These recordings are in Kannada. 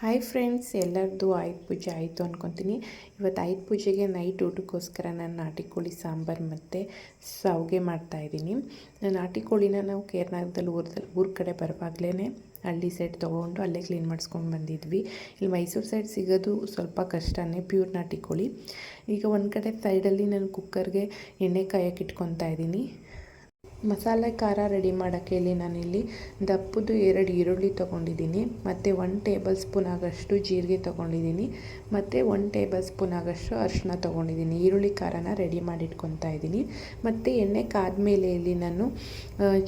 ಹಾಯ್ ಫ್ರೆಂಡ್ಸ್ ಎಲ್ಲರದ್ದು ಆಯುಧ ಪೂಜೆ ಆಯಿತು ಅಂದ್ಕೊತೀನಿ ಇವತ್ತು ಆಯುಧ ಪೂಜೆಗೆ ನೈಟ್ ಊಟಕ್ಕೋಸ್ಕರ ನಾನು ನಾಟಿ ಕೋಳಿ ಸಾಂಬಾರು ಮತ್ತು ಸಾವಿಗೆ ಮಾಡ್ತಾಯಿದ್ದೀನಿ ನಾಟಿ ಕೋಳಿನ ನಾವು ಕೇರ್ನಾಗದಲ್ಲಿ ಊರದಲ್ಲಿ ಊರ ಕಡೆ ಬರುವಾಗಲೇ ಹಳ್ಳಿ ಸೈಡ್ ತೊಗೊಂಡು ಅಲ್ಲೇ ಕ್ಲೀನ್ ಮಾಡಿಸ್ಕೊಂಡು ಬಂದಿದ್ವಿ. ಇಲ್ಲಿ ಮೈಸೂರು ಸೈಡ್ ಸಿಗೋದು ಸ್ವಲ್ಪ ಕಷ್ಟನೇ ಪ್ಯೂರ್ ನಾಟಿ ಕೋಳಿ. ಈಗ ಒಂದು ಕಡೆ ಸೈಡಲ್ಲಿ ನಾನು ಕುಕ್ಕರ್ಗೆ ಎಣ್ಣೆ ಕಾಯಕ್ಕೆ ಇಟ್ಕೊತಾ ಇದ್ದೀನಿ. ಮಸಾಲೆ ಖಾರ ರೆಡಿ ಮಾಡೋಕ್ಕೆ ಇಲ್ಲಿ ನಾನಿಲ್ಲಿ ದಪ್ಪದು ಎರಡು ಈರುಳ್ಳಿ ತೊಗೊಂಡಿದ್ದೀನಿ, ಮತ್ತು ಒನ್ ಟೇಬಲ್ ಸ್ಪೂನ್ ಆಗೋಷ್ಟು ಜೀರಿಗೆ ತೊಗೊಂಡಿದ್ದೀನಿ, ಮತ್ತು ಒನ್ ಟೇಬಲ್ ಸ್ಪೂನ್ ಆಗೋಷ್ಟು ಅರಿಶಿನ ತೊಗೊಂಡಿದ್ದೀನಿ. ಈರುಳ್ಳಿ ಖಾರನ ರೆಡಿ ಮಾಡಿ ಇಟ್ಕೊತಾ ಇದ್ದೀನಿ. ಮತ್ತು ಎಣ್ಣೆ ಕಾದ್ಮೇಲೆ ಇಲ್ಲಿ ನಾನು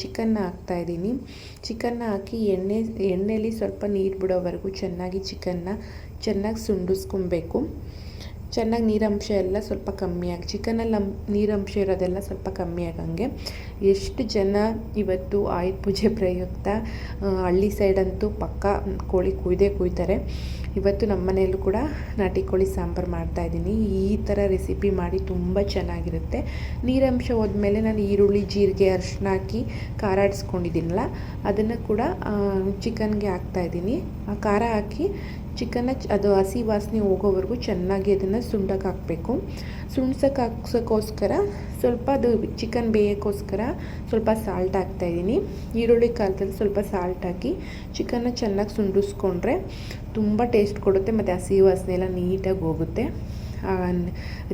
ಚಿಕನ್ನ ಹಾಕ್ತಾಯಿದ್ದೀನಿ ಚಿಕನ್ನ ಹಾಕಿ ಎಣ್ಣೆ ಎಣ್ಣೆಯಲ್ಲಿ ಸ್ವಲ್ಪ ನೀರು ಬಿಡೋವರೆಗೂ ಚೆನ್ನಾಗಿ ಚಿಕನ್ನ ಚೆನ್ನಾಗಿ ಸುಂಡಿಸ್ಕೊಬೇಕು ಚೆನ್ನಾಗಿ ನೀರಂಶ ಎಲ್ಲ ಸ್ವಲ್ಪ ಕಮ್ಮಿಯಾಗಿ ಚಿಕನಲ್ಲಿ ನೀರಂಶ ಇರೋದೆಲ್ಲ ಸ್ವಲ್ಪ ಕಮ್ಮಿ ಆಗಂಗೆ. ಎಷ್ಟು ಜನ ಇವತ್ತು ಆಯುಧ ಪೂಜೆ ಪ್ರಯುಕ್ತ ಹಳ್ಳಿ ಸೈಡಂತೂ ಪಕ್ಕ ಕೋಳಿ ಕುಯ್ದೇ ಕುಯ್ತಾರೆ. ಇವತ್ತು ನಮ್ಮ ಮನೆಯಲ್ಲೂ ಕೂಡ ನಾಟಿ ಕೋಳಿ ಸಾಂಬಾರು ಮಾಡ್ತಾಯಿದ್ದೀನಿ ಈ ಥರ ರೆಸಿಪಿ ಮಾಡಿ ತುಂಬ ಚೆನ್ನಾಗಿರುತ್ತೆ. ನೀರಂಶ ಹೋದ್ಮೇಲೆ ನಾನು ಈರುಳ್ಳಿ, ಜೀರಿಗೆ, ಅರಿಶಿನ ಹಾಕಿ ಖಾರ ಆಡಿಸ್ಕೊಂಡಿದ್ದೀನಲ್ಲ, ಅದನ್ನು ಕೂಡ ಚಿಕನ್ಗೆ ಹಾಕ್ತಾಯಿದ್ದೀನಿ ಆ ಖಾರ ಹಾಕಿ ಚಿಕನ್ನ ಅದು ಹಸಿ ವಾಸನೆ ಹೋಗೋವರೆಗೂ ಚೆನ್ನಾಗಿ ಅದನ್ನು ಸುಂಡಕ್ಕೆ ಹಾಕಬೇಕು. ಸುಣ್ಸಕ್ಕೆ ಹಾಕ್ಸೋಕ್ಕೋಸ್ಕರ ಸ್ವಲ್ಪ ಅದು ಚಿಕನ್ ಬೇಯೋಕ್ಕೋಸ್ಕರ ಸ್ವಲ್ಪ ಸಾಲ್ಟ್ ಹಾಕ್ತಾಯಿದ್ದೀನಿ ಈರುಳ್ಳಿ ಕಾಲದಲ್ಲಿ ಸ್ವಲ್ಪ ಸಾಲ್ಟ್ ಹಾಕಿ ಚಿಕನ್ನ ಚೆನ್ನಾಗಿ ಸುಂಡಿಸ್ಕೊಂಡ್ರೆ ತುಂಬ ಟೇಸ್ಟ್ ಕೊಡುತ್ತೆ ಮತ್ತು ಹಸಿ ವಾಸನೆ ಎಲ್ಲ ನೀಟಾಗಿ ಹೋಗುತ್ತೆ.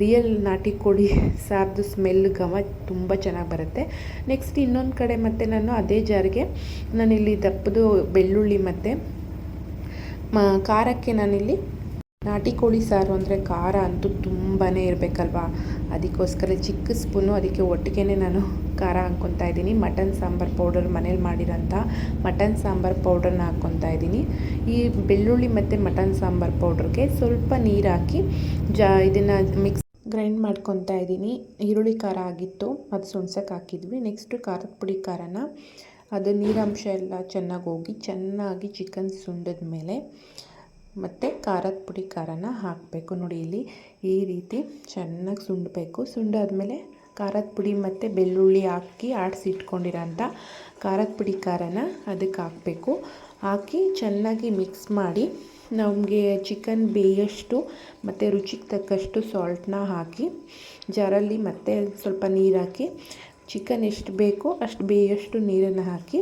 ರಿಯಲ್ ನಾಟಿ ಕೋಳಿ ಸಾರ್ದು ಸ್ಮೆಲ್ ಗಮ ತುಂಬ ಚೆನ್ನಾಗಿ ಬರುತ್ತೆ. ನೆಕ್ಸ್ಟ್ ಇನ್ನೊಂದು ಕಡೆ ಮತ್ತು ನಾನು ಅದೇ ಜಾರಿಗೆ ನಾನಿಲ್ಲಿ ದಪ್ಪದು ಬೆಳ್ಳುಳ್ಳಿ ಮತ್ತು ಖಾರಕ್ಕೆ ನಾನಿಲ್ಲಿ ನಾಟಿ ಕೋಳಿ ಸಾರು ಅಂದರೆ ಖಾರ ಅಂತೂ ತುಂಬಾ ಇರಬೇಕಲ್ವಾ? ಅದಕ್ಕೋಸ್ಕರ ಚಿಕ್ಕ ಸ್ಪೂನು ಅದಕ್ಕೆ ಒಟ್ಟಿಗೆ ನಾನು ಖಾರ ಹಾಕ್ಕೊತಾ ಇದ್ದೀನಿ. ಮಟನ್ ಸಾಂಬಾರು ಪೌಡರ್ ಮನೇಲಿ ಮಾಡಿರೋಂಥ ಮಟನ್ ಸಾಂಬಾರು ಪೌಡರ್ನ ಹಾಕ್ಕೊತಾ ಇದ್ದೀನಿ. ಈ ಬೆಳ್ಳುಳ್ಳಿ ಮತ್ತು ಮಟನ್ ಸಾಂಬಾರು ಪೌಡ್ರಿಗೆ ಸ್ವಲ್ಪ ನೀರು ಹಾಕಿ ಜಾ, ಇದನ್ನು ಮಿಕ್ಸ್ ಗ್ರೈಂಡ್ ಮಾಡ್ಕೊತಾ ಇದ್ದೀನಿ. ಈರುಳ್ಳಿ ಖಾರ ಆಗಿತ್ತು ಅದು ಸುಣ್ಸಕ್ಕೆ ಹಾಕಿದ್ವಿ. ನೆಕ್ಸ್ಟು ಖಾರದ ಪುಡಿ ಖಾರನ ಅದು ನೀರಾಂಶ ಎಲ್ಲ ಚೆನ್ನಾಗಿ ಹೋಗಿ ಚೆನ್ನಾಗಿ ಚಿಕನ್ ಸುಂಡಿದ ಮೇಲೆ ಮತ್ತು ಖಾರದ ಪುಡಿ ಖಾರನ ಹಾಕಬೇಕು. ನೋಡಿ ಇಲ್ಲಿ ಈ ರೀತಿ ಚೆನ್ನಾಗಿ ಸುಂಡಬೇಕು. ಸುಂಡಾದಮೇಲೆ ಖಾರದ ಪುಡಿ ಮತ್ತು ಬೆಳ್ಳುಳ್ಳಿ ಹಾಕಿ ಆಡಿಸಿ ಇಟ್ಕೊಂಡಿರೋಂಥ ಖಾರದ ಪುಡಿ ಖಾರನ ಅದಕ್ಕೆ ಹಾಕಬೇಕು. ಹಾಕಿ ಚೆನ್ನಾಗಿ ಮಿಕ್ಸ್ ಮಾಡಿ ನಮಗೆ ಚಿಕನ್ ಬೇಯಷ್ಟು ಮತ್ತು ರುಚಿಗೆ ತಕ್ಕಷ್ಟು ಸಾಲ್ಟನ್ನ ಹಾಕಿ, ಜಾರಲ್ಲಿ ಮತ್ತೆ ಸ್ವಲ್ಪ ನೀರು ಹಾಕಿ ಚಿಕನ್ ಎಷ್ಟು ಬೇಕೋ ಅಷ್ಟು ಬೇಯಷ್ಟು ನೀರನ್ನು ಹಾಕಿ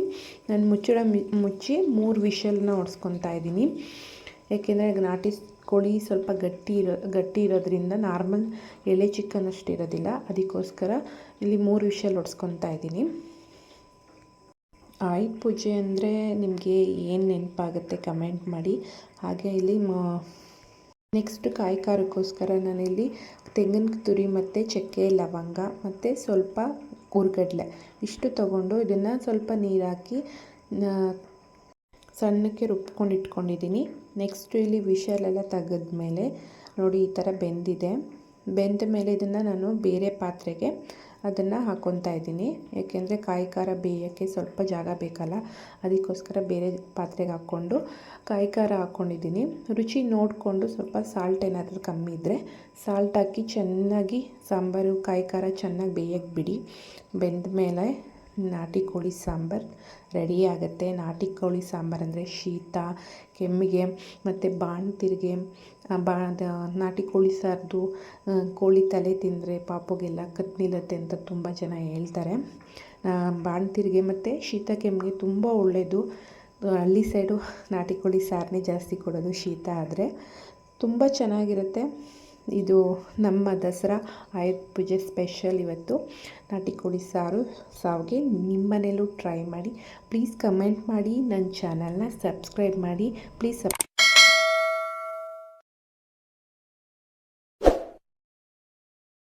ನಾನು ಮುಚ್ಚಳ ಮುಚ್ಚಿ ಮೂರು ವಿಷಲ್ನ ಹೊಡ್ಸ್ಕೊತಾ ಇದ್ದೀನಿ. ಏಕೆಂದರೆ ನಾಟಿ ಕೋಳಿ ಸ್ವಲ್ಪ ಗಟ್ಟಿ ಇರೋ, ಗಟ್ಟಿ ಇರೋದ್ರಿಂದ ನಾರ್ಮಲ್ ಎಳೆ ಚಿಕನ್ ಅಷ್ಟು ಇರೋದಿಲ್ಲ. ಅದಕ್ಕೋಸ್ಕರ ಇಲ್ಲಿ ಮೂರು ವಿಷಲ್ ಹೊಡ್ಸ್ಕೊತಾ ಇದ್ದೀನಿ. ಆಯುಧ ಪೂಜೆ ಅಂದರೆ ನಿಮಗೆ ಏನು ನೆನಪಾಗುತ್ತೆ ಕಮೆಂಟ್ ಮಾಡಿ. ಹಾಗೆ ಇಲ್ಲಿ ನೆಕ್ಸ್ಟ್ ಕಾಯಿ ಖಾರಕ್ಕೋಸ್ಕರ ನಾನಿಲ್ಲಿ ತೆಂಗಿನ ತುರಿ ಮತ್ತು ಚಕ್ಕೆ ಲವಂಗ ಮತ್ತು ಸ್ವಲ್ಪ ಹುರ್ಗಡ್ಲೆ ಇಷ್ಟು ತೊಗೊಂಡು ಇದನ್ನು ಸ್ವಲ್ಪ ನೀರಾಕಿ ಸಣ್ಣಕ್ಕೆ ರುಬ್ಕೊಂಡು ಇಟ್ಕೊಂಡಿದ್ದೀನಿ. ನೆಕ್ಸ್ಟು ಇಲ್ಲಿ ವಿಷಲೆಲ್ಲ ತೆಗೆದ್ಮೇಲೆ ನೋಡಿ ಈ ಥರ ಬೆಂದಿದೆ. ಬೆಂದ ಮೇಲೆ ಇದನ್ನು ನಾನು ಬೇರೆ ಪಾತ್ರೆಗೆ ಅದನ್ನು ಹಾಕ್ಕೊತಾ ಇದ್ದೀನಿ. ಏಕೆಂದರೆ ಕಾಯಿ ಖಾರ ಬೇಯೋಕ್ಕೆ ಸ್ವಲ್ಪ ಜಾಗ ಬೇಕಲ್ಲ, ಅದಕ್ಕೋಸ್ಕರ ಬೇರೆ ಪಾತ್ರೆಗೆ ಹಾಕ್ಕೊಂಡು ಕಾಯಿ ಖಾರ ಹಾಕ್ಕೊಂಡಿದ್ದೀನಿ ರುಚಿ ನೋಡಿಕೊಂಡು ಸ್ವಲ್ಪ ಸಾಲ್ಟ್ ಏನಾದರೂ ಕಮ್ಮಿ ಇದ್ದರೆ ಸಾಲ್ಟ್ ಹಾಕಿ ಚೆನ್ನಾಗಿ ಸಾಂಬಾರು, ಕಾಯಿ ಖಾರ ಚೆನ್ನಾಗಿ ಬೇಯಕ್ಕೆ ಬಿಡಿ. ಬೆಂದ ಮೇಲೆ ನಾಟಿ ಕೋಳಿ ಸಾಂಬಾರು ರೆಡಿ ಆಗುತ್ತೆ. ನಾಟಿ ಕೋಳಿ ಸಾಂಬಾರು ಅಂದರೆ ಶೀತ, ಕೆಮ್ಮಿಗೆ ಮತ್ತು ಬಾಣ್ತಿರಿಗೆ ಬಾ ನಾಟಿ ಕೋಳಿ ಸಾರ್ದು ಕೋಳಿ ತಲೆ ತಿಂದರೆ ಪಾಪಗೆಲ್ಲ ಕತ್ತು ನಿಲ್ಲುತ್ತೆ ಅಂತ ತುಂಬ ಜನ ಹೇಳ್ತಾರೆ. ಬಾಣ್ತಿರಿಗೆ ಮತ್ತು ಶೀತ, ಕೆಮ್ಮಿಗೆ ತುಂಬ ಒಳ್ಳೆಯದು ಹಳ್ಳಿ ಸೈಡು ನಾಟಿ ಕೋಳಿ ಸಾರನ್ನೇ ಜಾಸ್ತಿ ಕೊಡೋದು ಶೀತ ಆದರೆ ತುಂಬ ಚೆನ್ನಾಗಿರುತ್ತೆ. ಇದು ನಮ್ಮ ದಸರಾ ಆಯುಧ ಪೂಜೆ ಸ್ಪೆಷಲ್ ಇವತ್ತು. ನಾಟಿ ಕೋಳಿ ಸಾರು, ಸಾವಿಗೆ ನಿಮ್ಮ ಮನೇಲೂ ಟ್ರೈ ಮಾಡಿ. ಪ್ಲೀಸ್ ಕಮೆಂಟ್ ಮಾಡಿ, ನನ್ನ ಚಾನಲ್ನ ಸಬ್ಸ್ಕ್ರೈಬ್ ಮಾಡಿ. ಪ್ಲೀಸ್ ಸಬ್